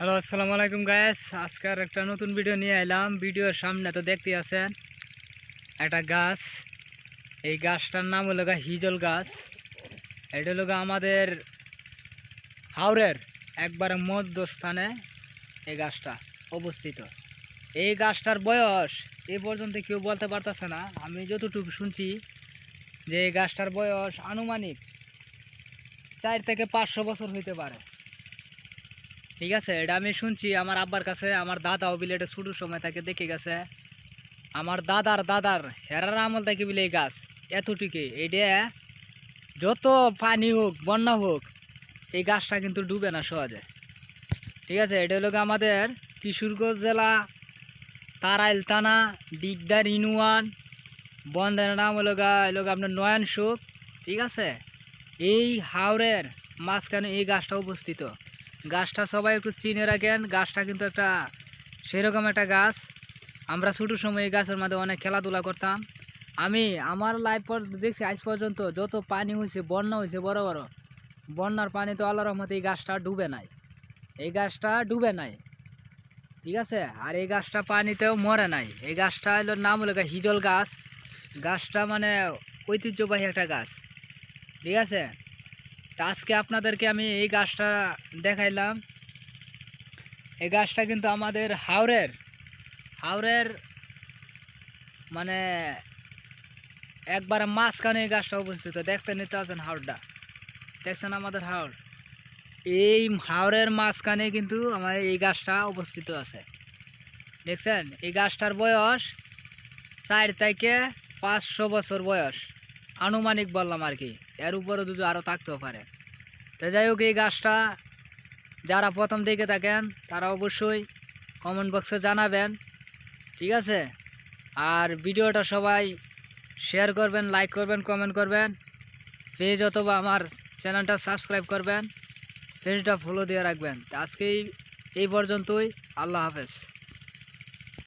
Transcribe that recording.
Hello, আসসালামু আলাইকুম guys আজকের একটা নতুন ভিডিও নিয়ে এলাম। ভিডিওর সামনে তো দেখতে আছেন, একটা গাছ। এই গাছটার নাম হলো গা হিজল গাছ। এটা হলো আমাদের হাওড়ের একবারে মধ্যস্থানে এই গাছটা অবস্থিত। এই গাছটার বয়স এই পর্যন্ত কেউ বলতে পারতেছে না। আমি যতটুকু শুনছি যে এই গাছটার বয়স আনুমানিক চার থেকে পাঁচশো বছর হইতে পারে। ঠিক আছে, এটা আমি শুনছি আমার আব্বার কাছে, আমার দাদাও বিলে এটা শুরুর সময় তাকে দেখে গেছে। আমার দাদার দাদার, হেরার আমল থেকে বিলে এই গাছ এতটুকু এটা যত পানি হোক, বন্যা হোক, এই গাছটা কিন্তু ডুবে না সহজে। ঠিক আছে, এটা হলো আমাদের কিশোরগঞ্জ জেলা, তারাইল থানা, দিগদার ইনুয়ান বন্ধের নাম হলো গা হলো আপনার নয়ন সুখ ঠিক আছে, এই হাওড়ের মাঝখানে এই গাছটা অবস্থিত। গাছটা সবাই একটু চিনে রাখেন। গাছটা কিন্তু একটা সেরকম একটা গাছ। আমরা ছোটোর সময় এই গাছের মধ্যে অনেক খেলাধুলা করতাম। আমি আমার লাইফ পর দেখছি আজ পর্যন্ত যত পানি হয়েছে, বন্যা হয়েছে, বড় বড়, বন্যার পানি তো আল্লাহ রহমতে এই গাছটা ডুবে নাই। এই গাছটা ডুবে নাই। ঠিক আছে? আর এই গাছটা পানিতেও মরে নাই। এই গাছটা হলো নাম হলো হিজল গাছ। গাছটা মানে ঐতিহ্যবাহী একটা গাছ। ঠিক আছে? তা আজকে আপনাদেরকে আমি এই গাছটা দেখাইলাম। এই গাছটা কিন্তু আমাদের হাওড়ের হাওড়ের মানে একবার মাঝখানে এই গাছটা অবস্থিত। দেখতে নিতে আছেন হাওড়টা দেখছেন আমাদের হাওড় এই হাওড়ের মাঝখানে কিন্তু আমার এই গাছটা অবস্থিত আছে। দেখছেন? এই গাছটার বয়স চার থেকে পাঁচশো বছর বয়স। আনুমানিক বললাম আর কি। এর উপরে যদি আরও থাকতেও পারে। তো যাই হোক, এই গাছটা যারা প্রথম দিকে থাকেন, তারা অবশ্যই কমেন্ট বক্সে জানাবেন। ঠিক আছে? আর ভিডিওটা সবাই শেয়ার করবেন লাইক করবেন কমেন্ট করবেন। পেজ অথবা আমার চ্যানেলটা সাবস্ক্রাইব করবেন। পেজটা ফলো দিয়ে রাখবেন। তো আজকেই এই পর্যন্তই। আল্লাহ হাফেজ।